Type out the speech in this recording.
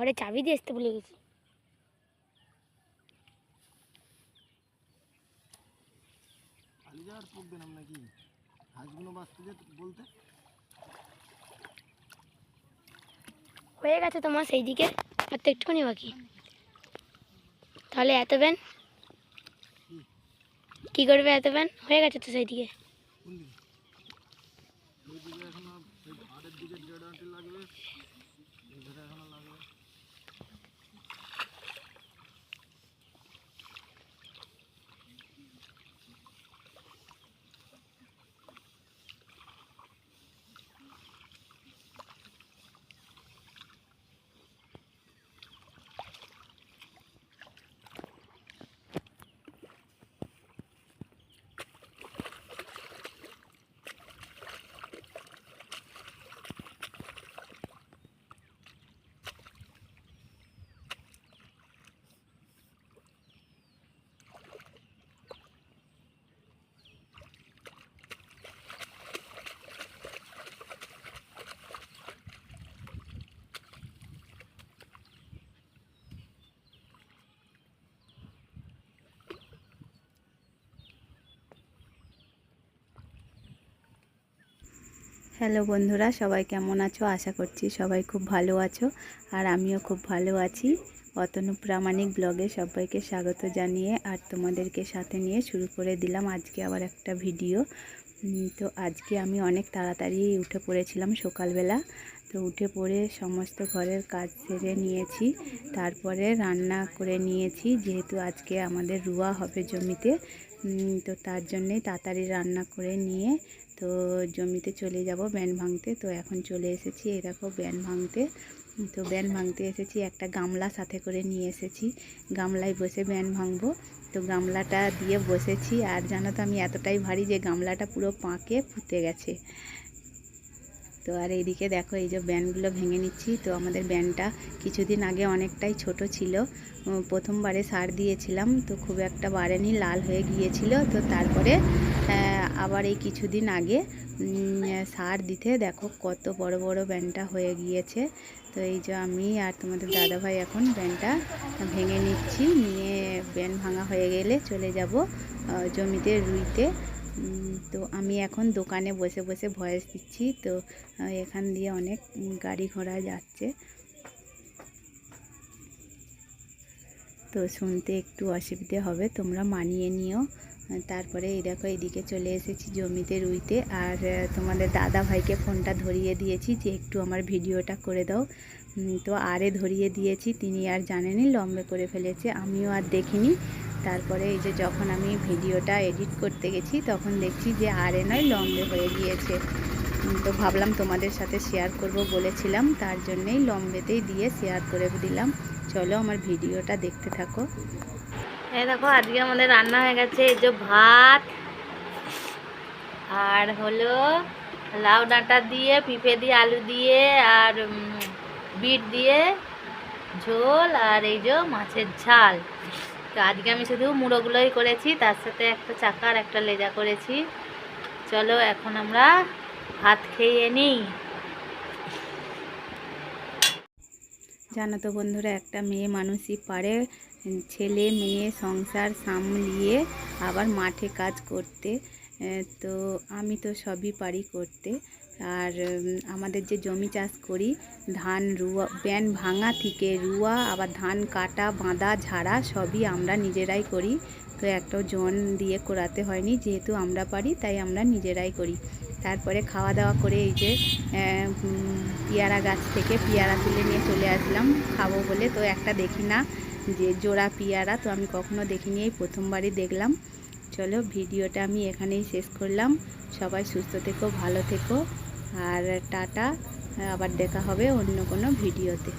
ঘরে চাবি দিয়ে আসতে ভুলে গেছি। খালি যাওয়ার প্রোগ্রাম নাকি? হাঁসগুলো বাঁচতে যে বলতে? হয়ে গেছে তোমার সেই দিকে আর তো একটুখানি বাকি। তাহলে এত ব্যান? কি? করবে এত ব্যান? হয়ে গেছে তো সেই দিকে ওই দিকে এখনও সেই ধারের দিকে দেড় আঁটি লাগবে এই ধারে এখনও লাগবে হ্যালো বন্ধুরা, সবাই কেমন আছো? আশা করছি সবাই খুব ভালো আছো আর আমিও খুব ভালো আছি। অতনু প্রামাণিক ব্লগে সবাইকে স্বাগত জানিয়ে আর তোমাদেরকে সাথে নিয়ে শুরু করে দিলাম আজকে আবার একটা ভিডিও। তো আজকে আমি অনেক তাড়াতাড়ি উঠে পড়েছিলাম সকালবেলা। তো উঠে পড়ে সমস্ত ঘরের কাজ সেরে নিয়েছি। তারপরে রান্না করে নিয়েছি, যেহেতু আজকে আমাদের রুয়া হবে জমিতে। তো তার জন্যেই তাড়াতাড়ি রান্না করে নিয়ে তো জমিতে চলে যাব ব্যান ভাঙতে। তো এখন চলে এসেছি এই দেখো ব্যান ভাঙতে। তো ব্যান ভাঙতে এসেছি, একটা গামলা সাথে করে নিয়ে এসেছি। গামলায় বসে ব্যান ভাঙবো। তো গামলাটা দিয়ে বসেছি। আর জানো তো আমি এতটাই ভারী যে গামলাটা পুরো পাঁকে ফুটে গেছে। তো আর এইদিকে দেখো, এই যে ব্যান্ডগুলো ভেঙে নিচ্ছি। তো আমাদের ব্যান্ডটা কিছুদিন আগে অনেকটাই ছোট ছিল। প্রথমবারে সার দিয়েছিলাম, তো খুব একটা বাড়েনি, লাল হয়ে গিয়েছিল। তো তারপরে আবার এই কিছুদিন আগে সার দিতে দেখো কত বড় বড় ব্যান্ডটা হয়ে গিয়েছে। তো এই যে আমি আর তোমাদের দাদাভাই এখন ব্যান্ডটা ভেঙে নিচ্ছি। নিয়ে ব্যান্ড ভাঙা হয়ে গেলে চলে যাব জমিতে রুইতে। তো আমি এখন দোকানে বসে বসে ভয়েস দিচ্ছি। তো এখান দিয়ে অনেক গাড়ি ঘোড়া যাচ্ছে। তো শুনতে একটু অসুবিধে হবে, তোমরা মানিয়ে নিও। তারপরে এই দেখো, এদিকে চলে এসেছি জমিতে রুইতে। আর তোমাদের দাদা ভাইকে ফোনটা ধরিয়ে দিয়েছি যে একটু আমার ভিডিওটা করে দাও। তো আরে ধরিয়ে দিয়েছি, তিনি আর জানেনই লম্বে করে ফেলেছে। আমিও আর দেখিনি। তারপরে এই যে যখন আমি ভিডিওটা এডিট করতে গেছি, তখন দেখছি যে আর আরে নয় লম্বে হয়ে গিয়েছে। তো ভাবলাম তোমাদের সাথে শেয়ার করব বলেছিলাম, তার জন্যেই লম্বেতেই দিয়ে শেয়ার করে দিলাম। চলো আমার ভিডিওটা দেখতে থাকো। হ্যাঁ দেখো, আজকে আমাদের রান্না হয়ে গেছে, এই যে ভাত, আর হলো লাউ ডাঁটা দিয়ে, পিঁপে দিয়ে, আলু দিয়ে, আর বিট দিয়ে, ঝোল, আর এই যে মাছের ঝাল। তো আজকে আমি শুধু মুড়োগুলোই করেছি, তার সাথে একটা চাকার একটা লেজা করেছি। চলো এখন আমরা ভাত খেয়ে নিই। জানো তো বন্ধুরা, একটা মেয়ে মানুষই পারে ছেলে মেয়ে সংসার সামলিয়ে আবার মাঠে কাজ করতে। তো আমি তো সবই পারি করতে। আর আমাদের যে জমি চাষ করি, ধান, রুয়া, ব্যান ভাঙা থেকে রুয়া, আবার ধান কাটা, বাঁধা, ঝাড়া, সবই আমরা নিজেরাই করি। তো একটাও জন দিয়ে করাতে হয়নি, যেহেতু আমরা পারি, তাই আমরা নিজেরাই করি। তারপরে খাওয়া দাওয়া করে এই যে পেয়ারা গাছ থেকে পেয়ারা তুলে নিয়ে চলে আসলাম, খাব বলে। তো একটা দেখি না যে জোড়া পেয়ারা, তো আমি কখনো দেখিনি, এই প্রথমবারই দেখলাম। চলো ভিডিওটা আমি এখানেই শেষ করলাম। সবাই সুস্থ থেকো, ভালো থেকো। আর টাটা, আবার দেখা হবে অন্য কোনো ভিডিওতে।